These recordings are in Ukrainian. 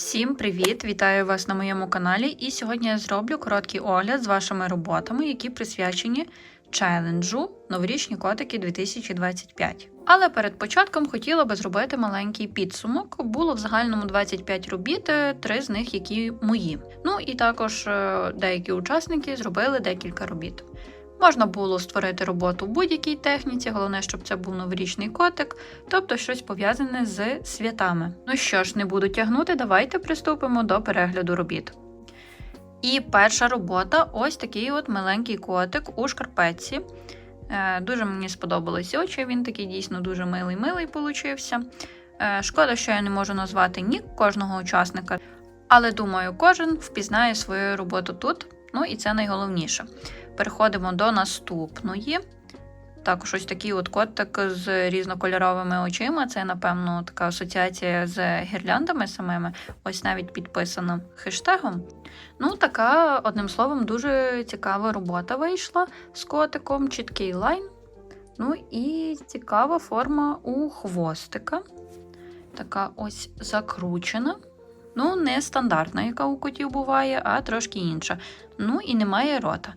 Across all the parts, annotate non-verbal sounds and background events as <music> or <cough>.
Всім привіт! Вітаю вас на моєму каналі. І сьогодні я зроблю короткий огляд з вашими роботами, які присвячені челенджу Новорічні котики 2025. Але перед початком хотіла би зробити маленький підсумок. Було в загальному 25 робіт, е, три з них які мої. Ну і також е, деякі учасники зробили декілька робіт. Можна було створити роботу в будь-якій техніці, головне, щоб це був новорічний котик, тобто щось пов'язане з святами. Ну що ж, не буду тягнути, давайте приступимо до перегляду робіт. І перша робота ось такий от маленький котик у шкарпетці. Е, дуже мені сподобались очі, він такий дійсно дуже милий-милий получився. Е, шкода, що я не можу назвати нік кожного учасника, але думаю, кожен впізнає свою роботу тут. Ну і це найголовніше. Переходимо до наступної. Також ось такий от котик з різнокольоровими очима. Це, напевно, така асоціація з гірляндами самими. Ось навіть підписано хештегом. Ну, така, одним словом, дуже цікава робота вийшла з котиком, чіткий лайн. Ну і цікава форма у хвостика. Така ось закручена. Ну, не стандартна, яка у котів буває, а трошки інша. Ну і немає рота.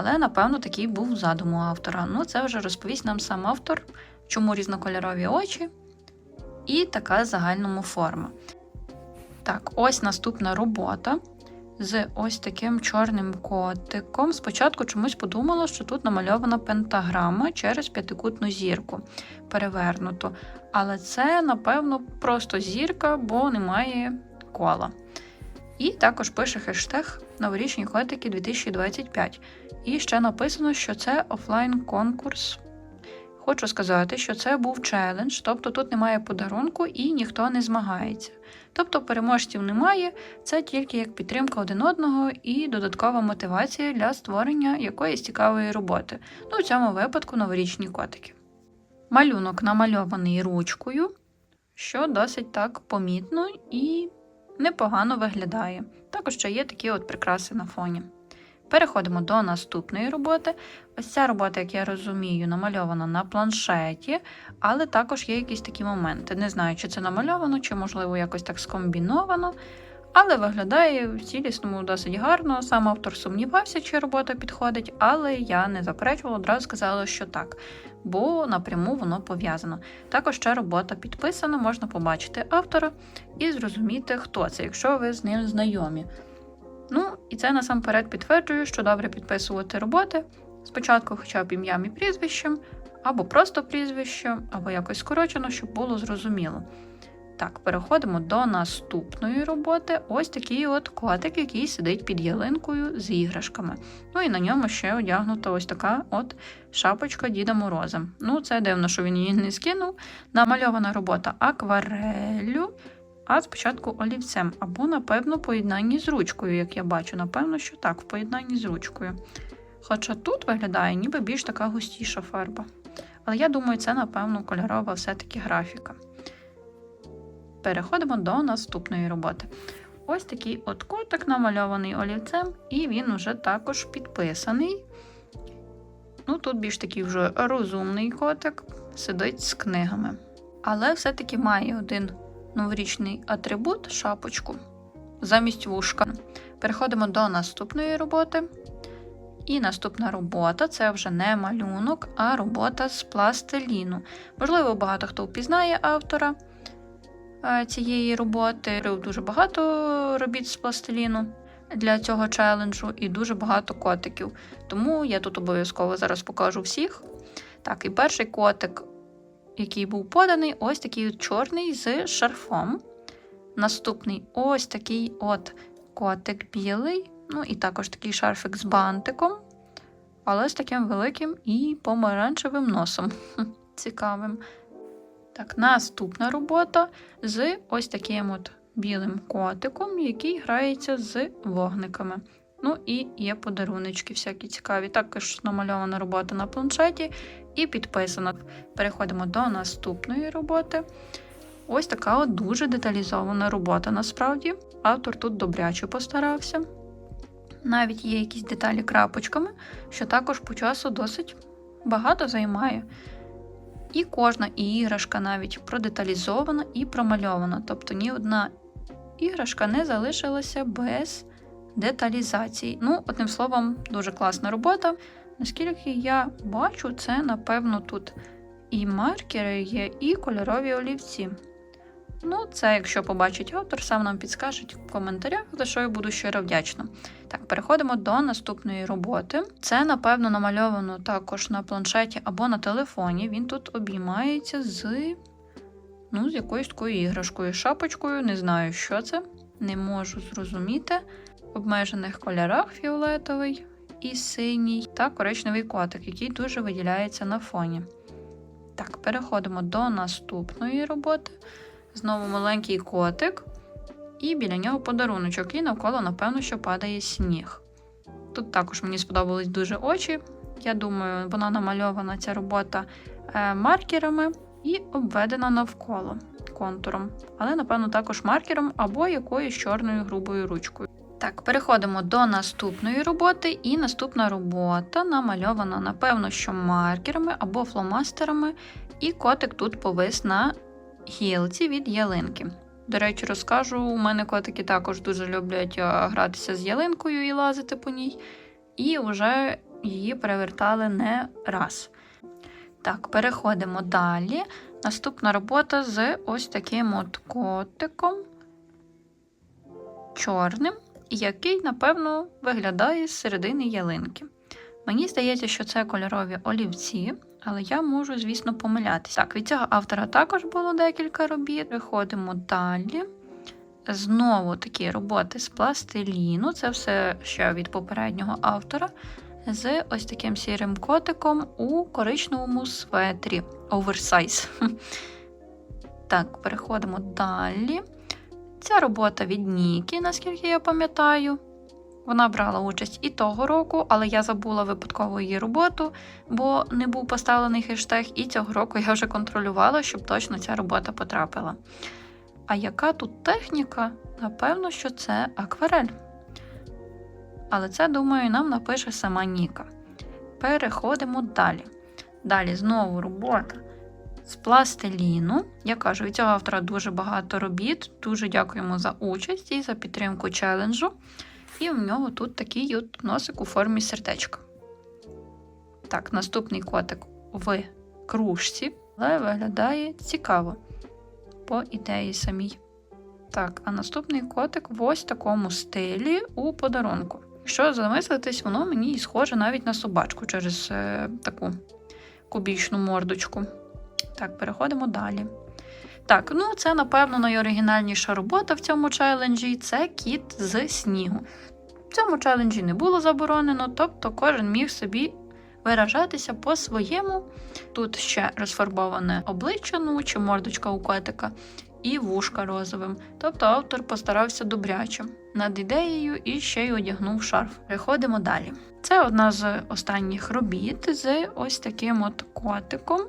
Але, напевно, такий був задум у автора. Ну, це вже розповість нам сам автор, чому різнокольорові очі і така загальному форма. Так, ось наступна робота з ось таким чорним котиком. Спочатку чомусь подумала, що тут намальована пентаграма через п'ятикутну зірку перевернуту. Але це, напевно, просто зірка, бо немає кола. І також пише хештег Новорічні котики 2025. І ще написано, що це офлайн конкурс. Хочу сказати, що це був челендж, тобто тут немає подарунку і ніхто не змагається. Тобто переможців немає, це тільки як підтримка один одного і додаткова мотивація для створення якоїсь цікавої роботи. Ну, в цьому випадку новорічні котики. Малюнок намальований ручкою, що досить так помітно і непогано виглядає. Також ще є такі от прикраси на фоні. Переходимо до наступної роботи. Ось ця робота, як я розумію, намальована на планшеті, але також є якісь такі моменти. Не знаю, чи це намальовано, чи, можливо, якось так скомбіновано. Але виглядає в цілісному досить гарно. Сам автор сумнівався, чи робота підходить, але я не заперечувала, одразу сказала, що так, бо напряму воно пов'язано. Також ще робота підписана, можна побачити автора і зрозуміти, хто це, якщо ви з ним знайомі. Ну, і це насамперед підтверджує, що добре підписувати роботи. Спочатку хоча б ім'ям і прізвищем, або просто прізвищем, або якось скорочено, щоб було зрозуміло. Так, переходимо до наступної роботи. Ось такий от котик, який сидить під ялинкою з іграшками. Ну і на ньому ще одягнута ось така от шапочка Діда Мороза. Ну, це дивно, що він її не скинув. Намальована робота аквареллю, а спочатку олівцем. Або, напевно, поєднанні з ручкою, як я бачу. Напевно, що так, в поєднанні з ручкою. Хоча тут виглядає ніби більш така густіша фарба. Але я думаю, це, напевно, кольорова все-таки графіка. Переходимо до наступної роботи. Ось такий от котик намальований олівцем, і він вже також підписаний. Ну, Тут більш такий вже розумний котик, сидить з книгами. Але все-таки має один новорічний атрибут шапочку замість вушка. Переходимо до наступної роботи. І наступна робота це вже не малюнок, а робота з пластиліну. Можливо, багато хто впізнає автора цієї роботи. Дуже багато робіт з пластиліну для цього челенджу і дуже багато котиків. Тому я тут обов'язково зараз покажу всіх. Так, і перший котик, який був поданий, ось такий чорний з шарфом. Наступний ось такий от котик білий. Ну і також такий шарфик з бантиком, але з таким великим і помаранчевим носом. <laughs> Цікавим. Так, наступна робота з ось таким от білим котиком, який грається з вогниками. Ну і є подаруночки всякі цікаві. Також намальована робота на планшеті і підписана. Переходимо до наступної роботи. Ось така от дуже деталізована робота, насправді. Автор тут добряче постарався. Навіть є якісь деталі крапочками, що також по часу досить багато займає. І кожна іграшка навіть продеталізована і промальована. Тобто ні одна іграшка не залишилася без деталізації. Ну, одним словом, дуже класна робота. Наскільки я бачу, це, напевно, тут і маркери є, і кольорові олівці. Ну, це, якщо побачить автор, сам нам підскажуть в коментарях, за що я буду щиро вдячна. Так, переходимо до наступної роботи. Це, напевно, намальовано також на планшеті або на телефоні. Він тут обіймається з, ну, з якоюсь такою іграшкою, шапочкою, не знаю, що це, не можу зрозуміти. В обмежених кольорах фіолетовий і синій, та коричневий котик, який дуже виділяється на фоні. Так, переходимо до наступної роботи. Знову маленький котик, і біля нього подаруночок, і навколо, напевно, що падає сніг. Тут також мені сподобались дуже очі. Я думаю, вона намальована ця робота е, маркерами і обведена навколо контуром. Але, напевно, також маркером або якоюсь чорною грубою ручкою. Так, переходимо до наступної роботи, і наступна робота намальована, напевно, що маркерами або фломастерами, і котик тут повис на гілці від ялинки. До речі, розкажу, у мене котики також дуже люблять гратися з ялинкою і лазити по ній, і вже її перевертали не раз. Так, переходимо далі. Наступна робота з ось таким от котиком чорним, який, напевно, виглядає з середини ялинки. Мені здається, що це кольорові олівці, але я можу, звісно, помилятися. Так, від цього автора також було декілька робіт. Переходимо далі. Знову такі роботи з пластиліну. Це все ще від попереднього автора. З ось таким сірим котиком у коричневому светрі. Оверсайз. <laughs> Так, переходимо далі. Ця робота від Нікі, наскільки я пам'ятаю. Вона брала участь і того року, але я забула випадково її роботу, бо не був поставлений хештег, і цього року я вже контролювала, щоб точно ця робота потрапила. А яка тут техніка? Напевно, що це акварель. Але це, думаю, нам напише сама Ніка. Переходимо далі. Далі знову робота з пластиліну. Я кажу, від цього автора дуже багато робіт. Дуже дякуємо за участь і за підтримку челенджу. І в нього тут такий от носик у формі сердечка. Так, наступний котик в кружці, але виглядає цікаво по ідеї самій. Так, а наступний котик в ось такому стилі у подарунку. Якщо замислитись, воно мені і схоже навіть на собачку через е, таку кубічну мордочку. Так, переходимо далі. Так, ну це, напевно, найоригінальніша робота в цьому челенджі це кіт з снігу. В цьому челенджі не було заборонено, тобто кожен міг собі виражатися по-своєму. Тут ще розфарбоване обличчя, ну чи мордочка у котика, і вушка розовим. Тобто автор постарався добряче над ідеєю і ще й одягнув шарф. Переходимо далі. Це одна з останніх робіт з ось таким от котиком.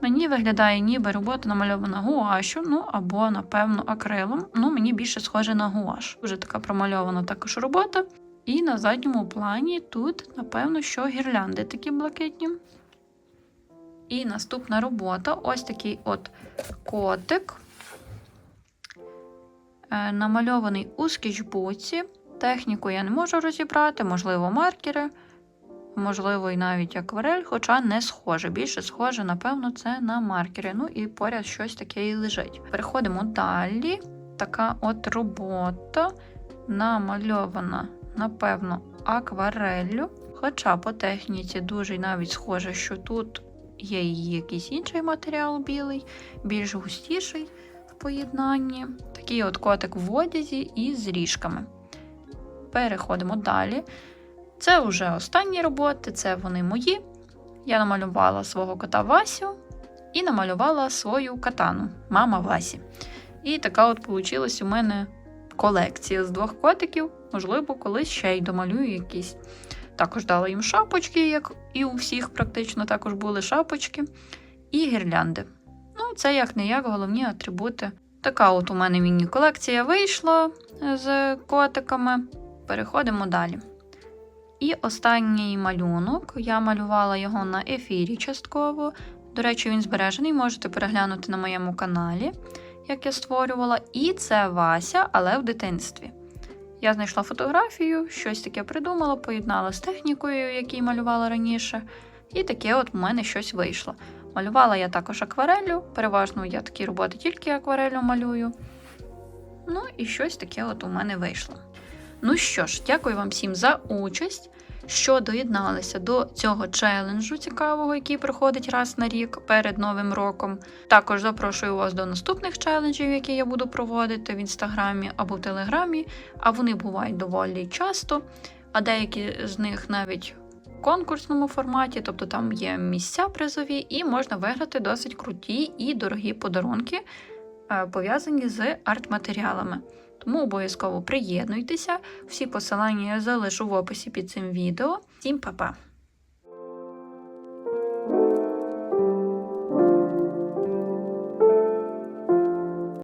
Мені виглядає ніби робота намальована гуашу, ну або, напевно, акрилом. Ну, мені більше схоже на гуаш. Дуже така промальована також робота. І на задньому плані тут, напевно, що гірлянди такі блакитні. І наступна робота ось такий от котик, е, намальований у скетчбуці. Техніку я не можу розібрати, можливо, маркери можливо, і навіть акварель, хоча не схоже. Більше схоже, напевно, це на маркери. Ну і поряд щось таке і лежить. Переходимо далі. Така от робота намальована, напевно, аквареллю. Хоча по техніці дуже навіть схоже, що тут є якийсь інший матеріал білий, більш густіший в поєднанні. Такий от котик в одязі із ріжками. Переходимо далі. Це вже останні роботи, це вони мої. Я намалювала свого кота Васю і намалювала свою катану, мама Васі. І така от вийшла у мене колекція з двох котиків, можливо, колись ще й домалюю якісь. Також дала їм шапочки, як і у всіх практично також були шапочки, і гірлянди. Ну, це як не як головні атрибути. Така от у мене міні-колекція вийшла з котиками. Переходимо далі. І останній малюнок. Я малювала його на ефірі частково. До речі, він збережений, можете переглянути на моєму каналі. як я створювала, і це Вася, але в дитинстві. Я знайшла фотографію, щось таке придумала, поєднала з технікою, який малювала раніше, і таке от у мене щось вийшло. Малювала я також аквареллю, переважно я такі роботи тільки аквареллю малюю. Ну і щось таке от у мене вийшло. Ну що ж, дякую вам всім за участь, що доєдналися до цього челенджу цікавого, який проходить раз на рік перед Новим роком. Також запрошую вас до наступних челенджів, які я буду проводити в інстаграмі або в телеграмі, а вони бувають доволі часто, а деякі з них навіть в конкурсному форматі, тобто там є місця призові, і можна виграти досить круті і дорогі подарунки, е, пов'язані з арт-матеріалами. Тому обов'язково приєднуйтеся. Всі посилання я залишу в описі під цим відео. Всім па-па!